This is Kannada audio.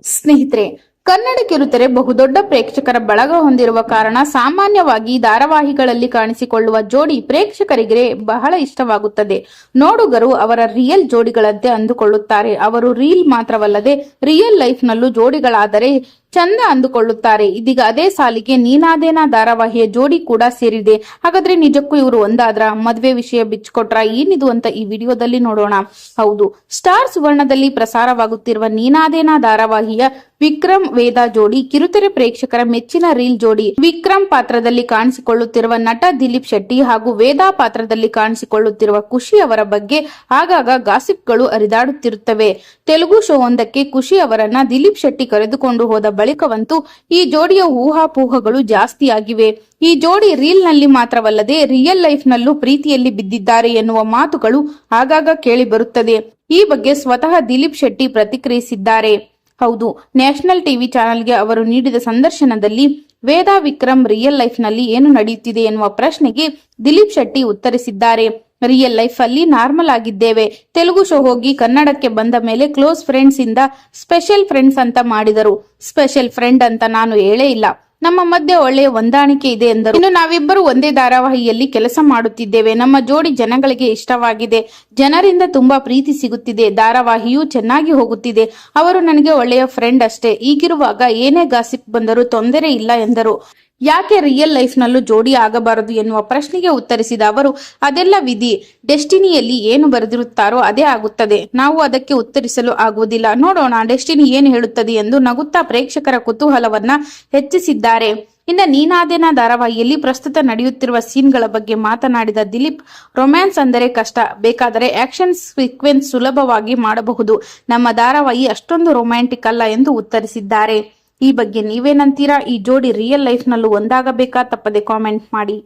ಸ್ನೇಹಿತರೆ ಕನ್ನಡ ಕಿರುತೆರೆ ಬಹುದೊಡ್ಡ ಪ್ರೇಕ್ಷಕರ ಬಳಗ ಹೊಂದಿರುವ ಕಾರಣ ಸಾಮಾನ್ಯವಾಗಿ ಧಾರಾವಾಹಿಗಳಲ್ಲಿ ಕಾಣಿಸಿಕೊಳ್ಳುವ ಜೋಡಿ ಪ್ರೇಕ್ಷಕರಿಗೆ ಬಹಳ ಇಷ್ಟವಾಗುತ್ತದೆ. ನೋಡುಗರು ಅವರ ರಿಯಲ್ ಜೋಡಿಗಳಂತೆ ಅಂದುಕೊಳ್ಳುತ್ತಾರೆ. ಅವರು ರೀಲ್ ಮಾತ್ರವಲ್ಲದೆ ರಿಯಲ್ ಲೈಫ್ನಲ್ಲೂ ಜೋಡಿಗಳಾದರೆ ಚಂದ ಅಂದುಕೊಳ್ಳುತ್ತಾರೆ. ಇದೀಗ ಅದೇ ಸಾಲಿಗೆ ನೀನಾದೇನಾ ಧಾರಾವಾಹಿಯ ಜೋಡಿ ಕೂಡ ಸೇರಿದೆ. ಹಾಗಾದ್ರೆ ನಿಜಕ್ಕೂ ಇವರು ಒಂದಾದ್ರ? ಮದ್ವೆ ವಿಷಯ ಬಿಚ್ಚಿಕೊಟ್ರ ಏನಿದು ಅಂತ ಈ ವಿಡಿಯೋದಲ್ಲಿ ನೋಡೋಣ. ಹೌದು, ಸ್ಟಾರ್ ಸುವರ್ಣದಲ್ಲಿ ಪ್ರಸಾರವಾಗುತ್ತಿರುವ ನೀನಾದೇನಾ ಧಾರಾವಾಹಿಯ ವಿಕ್ರಮ್ ವೇದ ಜೋಡಿ, ಕಿರುತೆರೆ ಪ್ರೇಕ್ಷಕರ ಮೆಚ್ಚಿನ ರೀಲ್ ಜೋಡಿ, ವಿಕ್ರಮ್ ಪಾತ್ರದಲ್ಲಿ ಕಾಣಿಸಿಕೊಳ್ಳುತ್ತಿರುವ ನಟ ದಿಲೀಪ್ ಶೆಟ್ಟಿ ಹಾಗೂ ವೇದಾ ಪಾತ್ರದಲ್ಲಿ ಕಾಣಿಸಿಕೊಳ್ಳುತ್ತಿರುವ ಖುಷಿ ಅವರ ಬಗ್ಗೆ ಆಗಾಗ ಗಾಸಿಪ್ಗಳು ಹರಿದಾಡುತ್ತಿರುತ್ತವೆ ತೆಲುಗು ಶೋ ಒಂದಕ್ಕೆ ಖುಷಿ ಅವರನ್ನ ದಿಲೀಪ್ ಶೆಟ್ಟಿ ಕರೆದುಕೊಂಡು ಹೋದ ಬಳಿಕವಂತೂ ಈ ಜೋಡಿಯ ಊಹಾಪೋಹಗಳು ಜಾಸ್ತಿಯಾಗಿವೆ. ಈ ಜೋಡಿ ರೀಲ್ನಲ್ಲಿ ಮಾತ್ರವಲ್ಲದೆ ರಿಯಲ್ ಲೈಫ್ ನಲ್ಲೂ ಪ್ರೀತಿಯಲ್ಲಿ ಬಿದ್ದಿದ್ದಾರೆ ಎನ್ನುವ ಮಾತುಗಳು ಆಗಾಗ ಕೇಳಿ ಬರುತ್ತದೆ ಈ ಬಗ್ಗೆ ಸ್ವತಃ ದಿಲೀಪ್ ಶೆಟ್ಟಿ ಪ್ರತಿಕ್ರಿಯಿಸಿದ್ದಾರೆ. ಹೌದು, ನ್ಯಾಷನಲ್ ಟಿವಿ ಚಾನೆಲ್ಗೆ ಅವರು ನೀಡಿದ ಸಂದರ್ಶನದಲ್ಲಿ ವೇದಾ ವಿಕ್ರಮ್ ರಿಯಲ್ ಲೈಫ್ನಲ್ಲಿ ಏನು ನಡೆಯುತ್ತಿದೆ ಎನ್ನುವ ಪ್ರಶ್ನೆಗೆ ದಿಲೀಪ್ ಶೆಟ್ಟಿ ಉತ್ತರಿಸಿದ್ದಾರೆ. ರಿಯಲ್ ಲೈಫ್ ಅಲ್ಲಿ ನಾರ್ಮಲ್ ಆಗಿದ್ದೇವೆ. ತೆಲುಗು ಶೋ ಹೋಗಿ ಕನ್ನಡಕ್ಕೆ ಬಂದ ಮೇಲೆ ಕ್ಲೋಸ್ ಫ್ರೆಂಡ್ಸ್ ಇಂದ ಸ್ಪೆಷಲ್ ಫ್ರೆಂಡ್ಸ್ ಅಂತ ಮಾಡಿದರು. ಸ್ಪೆಷಲ್ ಫ್ರೆಂಡ್ ಅಂತ ನಾನು ಹೇಳೇ ಇಲ್ಲ. ನಮ್ಮ ಮಧ್ಯೆ ಒಳ್ಳೆಯ ಹೊಂದಾಣಿಕೆ ಇದೆ ಎಂದರು. ಇನ್ನು ನಾವಿಬ್ಬರು ಒಂದೇ ಧಾರಾವಾಹಿಯಲ್ಲಿ ಕೆಲಸ ಮಾಡುತ್ತಿದ್ದೇವೆ. ನಮ್ಮ ಜೋಡಿ ಜನಗಳಿಗೆ ಇಷ್ಟವಾಗಿದೆ. ಜನರಿಂದ ತುಂಬಾ ಪ್ರೀತಿ ಸಿಗುತ್ತಿದೆ. ಧಾರಾವಾಹಿಯು ಚೆನ್ನಾಗಿ ಹೋಗುತ್ತಿದೆ. ಅವರು ನನಗೆ ಒಳ್ಳೆಯ ಫ್ರೆಂಡ್ ಅಷ್ಟೇ. ಈಗಿರುವಾಗ ಏನೇ ಗಾಸಿಪ್ ಬಂದರೂ ತೊಂದರೆ ಇಲ್ಲ ಎಂದರು. ಯಾಕೆ ರಿಯಲ್ ಲೈಫ್ ನಲ್ಲೂ ಜೋಡಿ ಆಗಬಾರದು ಎನ್ನುವ ಪ್ರಶ್ನೆಗೆ ಉತ್ತರಿಸಿದ ಅವರು, ಅದೆಲ್ಲ ವಿಧಿ. ಡೆಸ್ಟಿನಿಯಲ್ಲಿ ಏನು ಬರೆದಿರುತ್ತಾರೋ ಅದೇ ಆಗುತ್ತದೆ. ನಾವು ಅದಕ್ಕೆ ಉತ್ತರಿಸಲು ಆಗುವುದಿಲ್ಲ. ನೋಡೋಣ, ಡೆಸ್ಟಿನಿ ಏನು ಹೇಳುತ್ತದೆ ಎಂದು ನಗುತ್ತಾ ಪ್ರೇಕ್ಷಕರ ಕುತೂಹಲವನ್ನ ಹೆಚ್ಚಿಸಿದ್ದಾರೆ. ಇನ್ನು ನೀನಾದೇನ ಧಾರಾವಾಹಿಯಲ್ಲಿ ಪ್ರಸ್ತುತ ನಡೆಯುತ್ತಿರುವ ಸೀನ್ಗಳ ಬಗ್ಗೆ ಮಾತನಾಡಿದ ದಿಲೀಪ್ ರೊಮ್ಯಾನ್ಸ್ ಅಂದರೆ ಕಷ್ಟ. ಬೇಕಾದರೆ ಆಕ್ಷನ್ ಸೀಕ್ವೆನ್ಸ್ ಸುಲಭವಾಗಿ ಮಾಡಬಹುದು. ನಮ್ಮ ಧಾರಾವಾಹಿ ಅಷ್ಟೊಂದು ರೊಮ್ಯಾಂಟಿಕ್ ಅಲ್ಲ ಎಂದು ಉತ್ತರಿಸಿದ್ದಾರೆ. ಈ ಬಗ್ಗೆ ನೀವೇನಂತೀರಾ? ಈ ಜೋಡಿ ರಿಯಲ್ ಲೈಫ್ ನಲ್ಲೂ ಒಂದಾಗಬೇಕಾ? ತಪ್ಪದೆ ಕಾಮೆಂಟ್ ಮಾಡಿ.